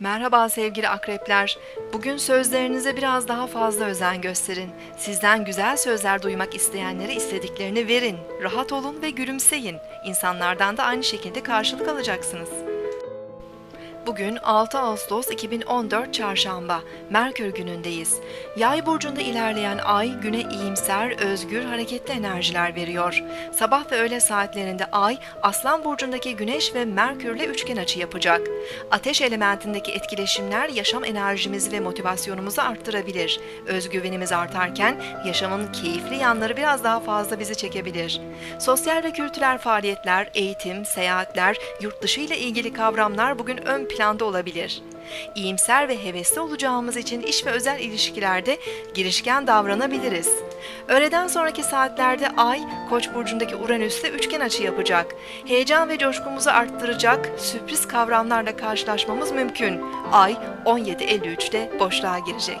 Merhaba sevgili akrepler. Bugün sözlerinize biraz daha fazla özen gösterin. Sizden güzel sözler duymak isteyenlere istediklerini verin. Rahat olun ve gülümseyin. İnsanlardan da aynı şekilde karşılık alacaksınız. Bugün 6 Ağustos 2014 Çarşamba, Merkür günündeyiz. Yay burcunda ilerleyen ay güne iyimser, özgür, hareketli enerjiler veriyor. Sabah ve öğle saatlerinde ay Aslan burcundaki Güneş ve Merkürle üçgen açı yapacak. Ateş elementindeki etkileşimler yaşam enerjimizi ve motivasyonumuzu arttırabilir. Özgüvenimiz artarken yaşamın keyifli yanları biraz daha fazla bizi çekebilir. Sosyal ve kültürel faaliyetler, eğitim, seyahatler, yurt dışı ile ilgili kavramlar bugün ön planda olabilir. İyimser ve hevesli olacağımız için iş ve özel ilişkilerde girişken davranabiliriz. Öğleden sonraki saatlerde Ay, Koç burcundaki Uranüs'le üçgen açı yapacak. Heyecan ve coşkumuzu arttıracak sürpriz kavramlarla karşılaşmamız mümkün. Ay 17.53'te boşluğa girecek.